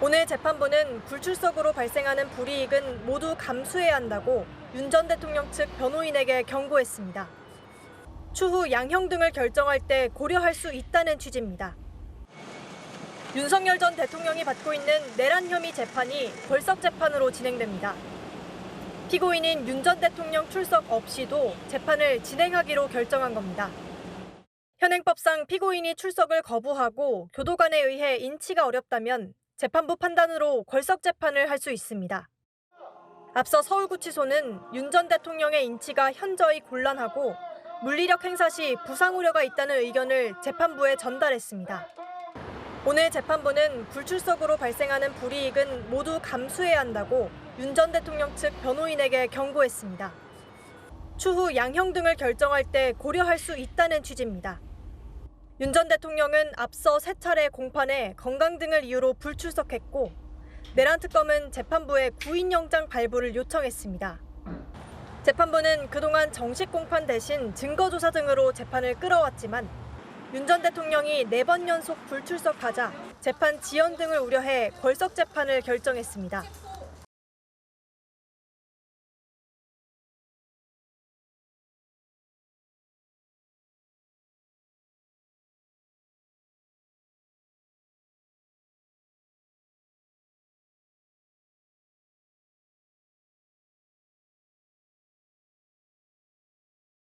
오늘 재판부는 불출석으로 발생하는 불이익은 모두 감수해야 한다고 윤 전 대통령 측 변호인에게 경고했습니다. 추후 양형 등을 결정할 때 고려할 수 있다는 취지입니다. 윤석열 전 대통령이 받고 있는 내란 혐의 재판이 벌석 재판으로 진행됩니다. 피고인인 윤 전 대통령 출석 없이도 재판을 진행하기로 결정한 겁니다. 현행법상 피고인이 출석을 거부하고 교도관에 의해 인치가 어렵다면 재판부 판단으로 걸석 재판을 할 수 있습니다. 앞서 서울구치소는 윤 전 대통령의 인치가 현저히 곤란하고 물리력 행사 시 부상 우려가 있다는 의견을 재판부에 전달했습니다. 오늘 재판부는 불출석으로 발생하는 불이익은 모두 감수해야 한다고 윤 전 대통령 측 변호인에게 경고했습니다. 추후 양형 등을 결정할 때 고려할 수 있다는 취지입니다. 윤 전 대통령은 앞서 세 차례 공판에 건강 등을 이유로 불출석했고 내란 특검은 재판부에 구인영장 발부를 요청했습니다. 재판부는 그동안 정식 공판 대신 증거조사 등으로 재판을 끌어왔지만 윤 전 대통령이 네 번 연속 불출석하자 재판 지연 등을 우려해 벌석 재판을 결정했습니다.